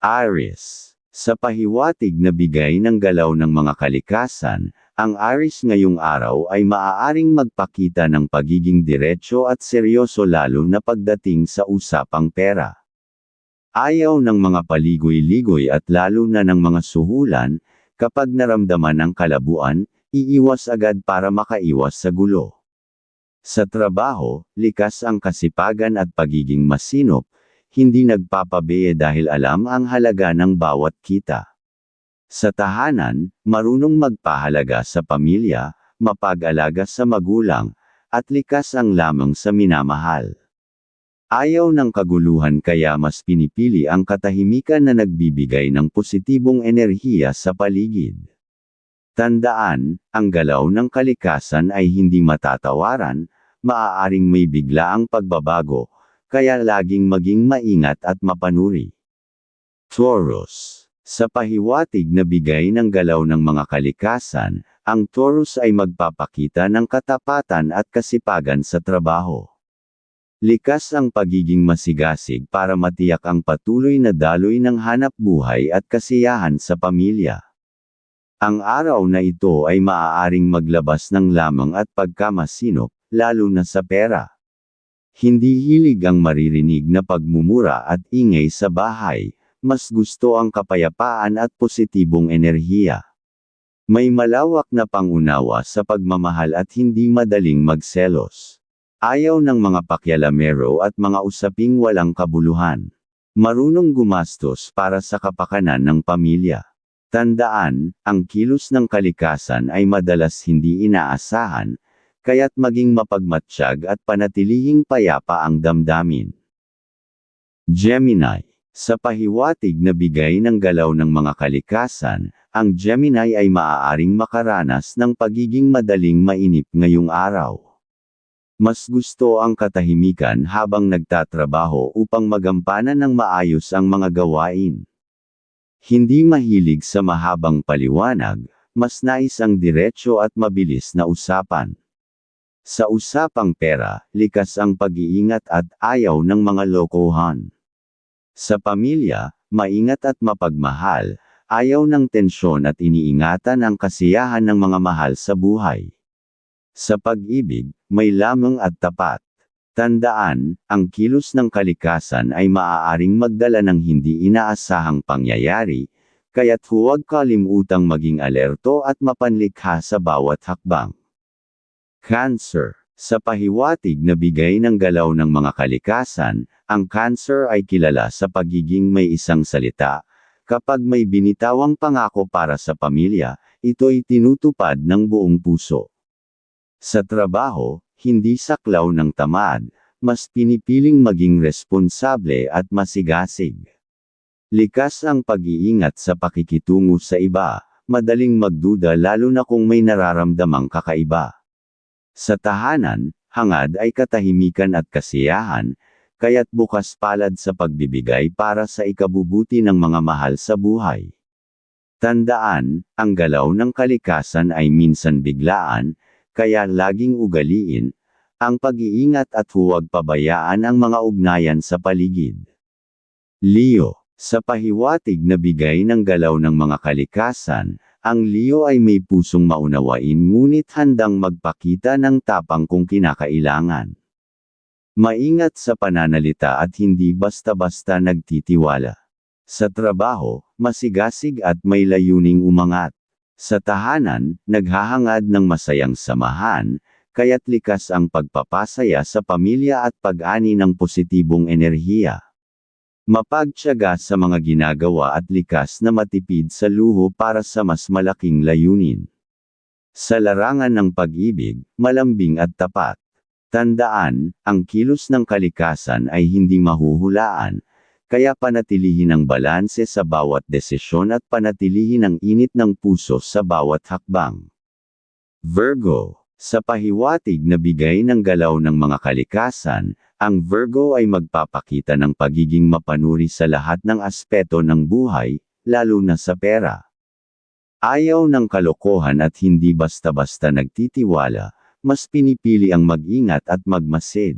Aries. Sa pahiwatig na bigay ng galaw ng mga kalikasan, ang Aries ngayong araw ay maaaring magpakita ng pagiging diretsyo at seryoso lalo na pagdating sa usapang pera. Ayaw ng mga paligoy-ligoy at lalo na ng mga suhulan, kapag naramdaman ang kalabuan, iiwas agad para makaiwas sa gulo. Sa trabaho, likas ang kasipagan at pagiging masinop, hindi nagpapabiye dahil alam ang halaga ng bawat kita. Sa tahanan, marunong magpahalaga sa pamilya, mapag-alaga sa magulang, at likas ang lamang sa minamahal. Ayaw ng kaguluhan kaya mas pinipili ang katahimikan na nagbibigay ng positibong enerhiya sa paligid. Tandaan, ang galaw ng kalikasan ay hindi matatawaran, maaaring may biglaang pagbabago, kaya laging maging maingat at mapanuri. Taurus. Sa pahiwatig na bigay ng galaw ng mga kalikasan, ang Taurus ay magpapakita ng katapatan at kasipagan sa trabaho. Likas ang pagiging masigasig para matiyak ang patuloy na daloy ng hanap buhay at kasiyahan sa pamilya. Ang araw na ito ay maaaring maglabas ng lamang at pagkamasinop, lalo na sa pera. Hindi hilig ang maririnig na pagmumura at ingay sa bahay, mas gusto ang kapayapaan at positibong enerhiya. May malawak na pangunawa sa pagmamahal at hindi madaling magselos. Ayaw ng mga pakyalamero at mga usaping walang kabuluhan. Marunong gumastos para sa kapakanan ng pamilya. Tandaan, ang kilos ng kalikasan ay madalas hindi inaasahan, kaya't maging mapagmatsyag at panatilihing payapa ang damdamin. Gemini. Sa pahiwatig na bigay ng galaw ng mga kalikasan, ang Gemini ay maaaring makaranas ng pagiging madaling mainip ngayong araw. Mas gusto ang katahimikan habang nagtatrabaho upang magampanan ng maayos ang mga gawain. Hindi mahilig sa mahabang paliwanag, mas nais ang diretsyo at mabilis na usapan. Sa usapang pera, likas ang pag-iingat at ayaw ng mga lokohan. Sa pamilya, maingat at mapagmahal, ayaw ng tensyon at iniingatan ang kasiyahan ng mga mahal sa buhay. Sa pag-ibig, may lamang at tapat. Tandaan, ang kilos ng kalikasan ay maaaring magdala ng hindi inaasahang pangyayari, kaya't huwag kalimutang maging alerto at mapanlikha sa bawat hakbang. Cancer. Sa pahiwatig na bigay ng galaw ng mga kalikasan, ang cancer ay kilala sa pagiging may isang salita. Kapag may binitawang pangako para sa pamilya, ito'y tinutupad ng buong puso. Sa trabaho, hindi saklaw ng tamad, mas pinipiling maging responsable at masigasig. Likas ang pag-iingat sa pakikitungo sa iba, madaling magduda lalo na kung may nararamdamang kakaiba. Sa tahanan, hangad ay katahimikan at kasiyahan, kaya't bukas palad sa pagbibigay para sa ikabubuti ng mga mahal sa buhay. Tandaan, ang galaw ng kalikasan ay minsan biglaan, kaya laging ugaliin, ang pag-iingat at huwag pabayaan ang mga ugnayan sa paligid. Leo, sa pahiwatig na bigay ng galaw ng mga kalikasan, ang Leo ay may pusong maunawain ngunit handang magpakita ng tapang kung kinakailangan. Maingat sa pananalita at hindi basta-basta nagtitiwala. Sa trabaho, masigasig at may layuning umangat. Sa tahanan, naghahangad ng masayang samahan, kaya't likas ang pagpapasaya sa pamilya at pag-ani ng positibong enerhiya. Mapagtyaga sa mga ginagawa at likas na matipid sa luho para sa mas malaking layunin. Sa larangan ng pag-ibig, malambing at tapat. Tandaan, ang kilos ng kalikasan ay hindi mahuhulaan, kaya panatilihin ang balanse sa bawat desisyon at panatilihin ang init ng puso sa bawat hakbang. Virgo sa pahiwatig na bigay ng galaw ng mga kalikasan, ang Virgo ay magpapakita ng pagiging mapanuri sa lahat ng aspeto ng buhay, lalo na sa pera. Ayaw ng kalokohan at hindi basta-basta nagtitiwala, mas pinipili ang mag-ingat at magmasid.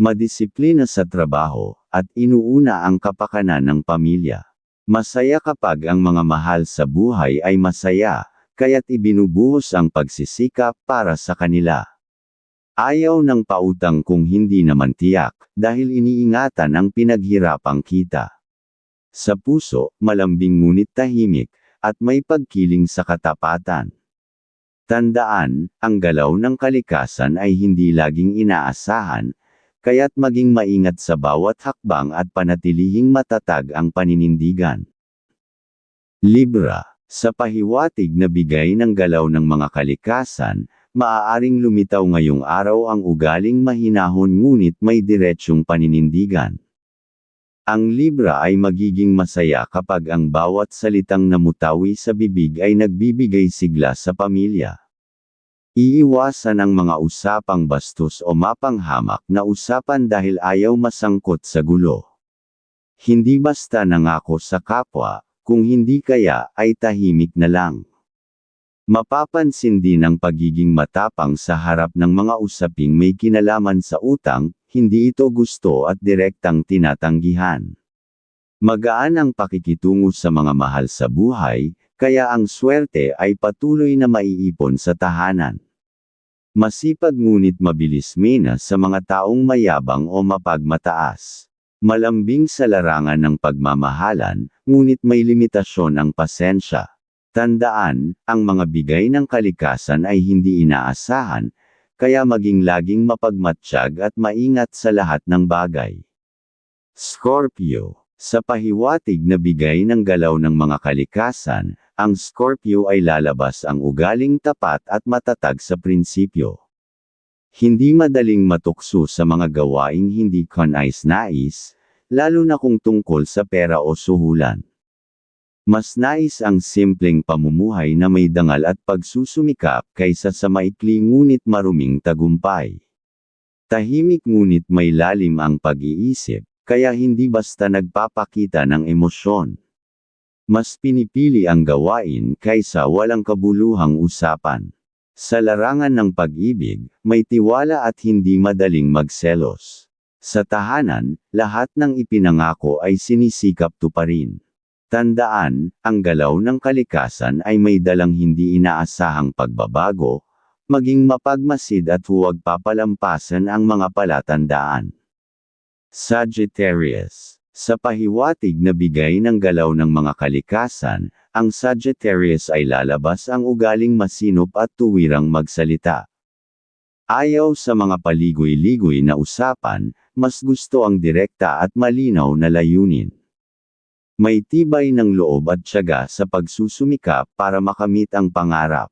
Madisiplina sa trabaho, at inuuna ang kapakanan ng pamilya. Masaya kapag ang mga mahal sa buhay ay masaya, kaya't ibinubuhos ang pagsisikap para sa kanila. Ayaw ng pautang kung hindi naman tiyak, dahil iniingatan ang pinaghirapang kita. Sa puso, malambing ngunit tahimik, at may pagkiling sa katapatan. Tandaan, ang galaw ng kalikasan ay hindi laging inaasahan, kaya't maging maingat sa bawat hakbang at panatilihing matatag ang paninindigan. Libra, sa pahiwatig na bigay ng galaw ng mga kalikasan, maaaring lumitaw ngayong araw ang ugaling mahinahon ngunit may diretsyong paninindigan. Ang Libra ay magiging masaya kapag ang bawat salitang namutawi sa bibig ay nagbibigay sigla sa pamilya. Iiwasan ang mga usapang bastos o mapanghamak na usapan dahil ayaw masangkot sa gulo. Hindi basta nangako sa kapwa, kung hindi kaya ay tahimik na lang. Mapapansin din ang pagiging matapang sa harap ng mga usaping may kinalaman sa utang, hindi ito gusto at direktang tinatanggihan. Magaan ang pakikitungo sa mga mahal sa buhay, kaya ang swerte ay patuloy na maiipon sa tahanan. Masipag ngunit mabilis mina sa mga taong mayabang o mapagmataas. Malambing sa larangan ng pagmamahalan, ngunit may limitasyon ang pasensya. Tandaan, ang mga bigay ng kalikasan ay hindi inaasahan, kaya maging laging mapagmatsyag at maingat sa lahat ng bagay. Scorpio Sa pahiwatig na bigay ng galaw ng mga kalikasan, ang Scorpio ay lalabas ang ugaling tapat at matatag sa prinsipyo. Hindi madaling matukso sa mga gawaing hindi kanais-nais, lalo na kung tungkol sa pera o suhulan. Mas nais ang simpleng pamumuhay na may dangal at pagsusumikap kaysa sa maikli ngunit maruming tagumpay. Tahimik ngunit may lalim ang pag-iisip, kaya hindi basta nagpapakita ng emosyon. Mas pinipili ang gawain kaysa walang kabuluhang usapan. Sa larangan ng pag-ibig, may tiwala at hindi madaling magselos. Sa tahanan, lahat ng ipinangako ay sinisikap tuparin. Tandaan, ang galaw ng kalikasan ay may dalang hindi inaasahang pagbabago, maging mapagmasid at huwag papalampasan ang mga palatandaan. Sagittarius Sa pahiwatig na bigay ng galaw ng mga kalikasan, ang Sagittarius ay lalabas ang ugaling masinop at tuwirang magsalita. Ayaw sa mga paligoy-ligoy na usapan, mas gusto ang direkta at malinaw na layunin. May tibay ng loob at tiyaga sa pagsusumikap para makamit ang pangarap.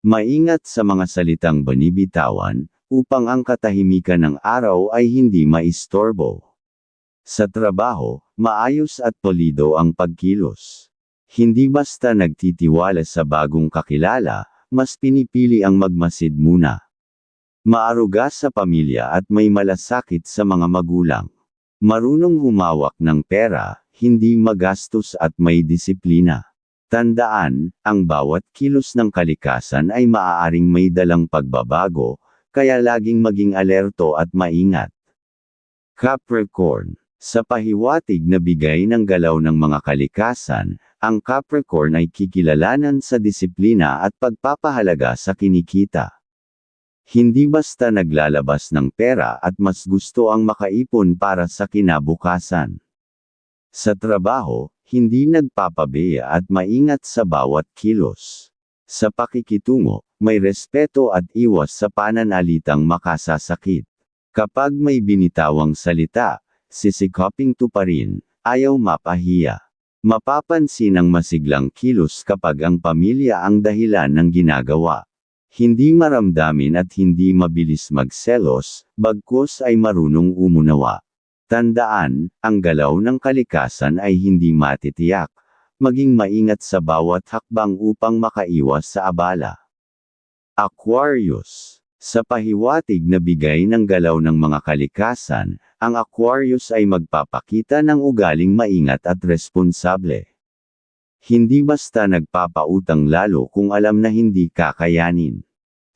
Maingat sa mga salitang banibitawan, upang ang katahimikan ng araw ay hindi maistorbo. Sa trabaho, maayos at polido ang pagkilos. Hindi basta nagtitiwala sa bagong kakilala, mas pinipili ang magmasid muna. Maaruga sa pamilya at may malasakit sa mga magulang. Marunong humawak ng pera, hindi magastos at may disiplina. Tandaan, ang bawat kilos ng kalikasan ay maaaring may dalang pagbabago, kaya laging maging alerto at maingat. Capricorn Sa pahiwatig na bigay ng galaw ng mga kalikasan, ang Capricorn ay kikilalanan sa disiplina at pagpapahalaga sa kinikita. Hindi basta naglalabas ng pera at mas gusto ang makaipon para sa kinabukasan. Sa trabaho, hindi nagpapabeya at maingat sa bawat kilos. Sa pakikitungo, may respeto at iwas sa pananalitang makasasakit. Kapag may binitawang salita, sisikoping tuparin, ayaw mapahiya. Mapapansin ang masiglang kilos kapag ang pamilya ang dahilan ng ginagawa. Hindi maramdamin at hindi mabilis magselos, bagkus ay marunong umunawa. Tandaan, ang galaw ng kalikasan ay hindi matitiyak. Maging maingat sa bawat hakbang upang makaiwas sa abala. Aquarius Sa pahiwatig na bigay ng galaw ng mga kalikasan, ang Aquarius ay magpapakita ng ugaling maingat at responsable. Hindi basta nagpapautang lalo kung alam na hindi kakayanin.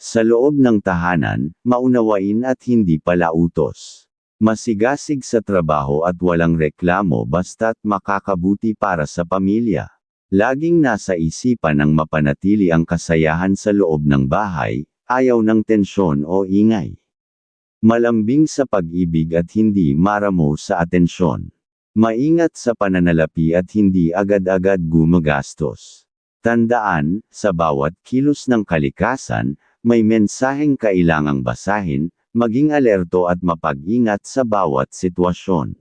Sa loob ng tahanan, maunawain at hindi palautos. Masigasig sa trabaho at walang reklamo basta't makakabuti para sa pamilya. Laging nasa isipan ang mapanatili ang kasayahan sa loob ng bahay, ayaw ng tensyon o ingay. Malambing sa pag-ibig at hindi maramo sa atensyon. Maingat sa pananalapi at hindi agad-agad gumagastos. Tandaan, sa bawat kilos ng kalikasan, may mensaheng kailangang basahin, maging alerto at mapag-ingat sa bawat sitwasyon.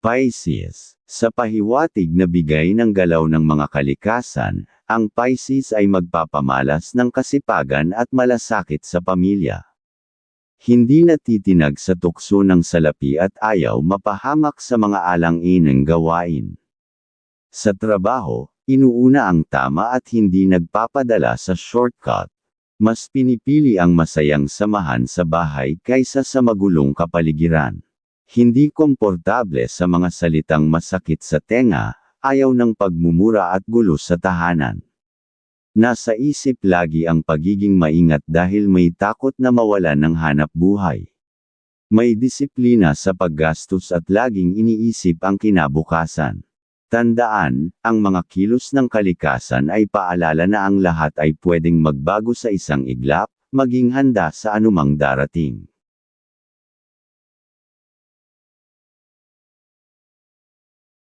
Pisces, sa pahiwatig na bigay ng galaw ng mga kalikasan, ang Pisces ay magpapamalas ng kasipagan at malasakit sa pamilya. Hindi natitinag sa tukso ng salapi at ayaw mapahamak sa mga alang-inang gawain. Sa trabaho, inuuna ang tama at hindi nagpapadala sa shortcut. Mas pinipili ang masayang samahan sa bahay kaysa sa magulong kapaligiran. Hindi komportable sa mga salitang masakit sa tenga, ayaw ng pagmumura at gulo sa tahanan. Nasa isip lagi ang pagiging maingat dahil may takot na mawalan ng hanap buhay. May disiplina sa paggastos at laging iniisip ang kinabukasan. Tandaan, ang mga kilos ng kalikasan ay paalala na ang lahat ay pwedeng magbago sa isang iglap, maging handa sa anumang darating.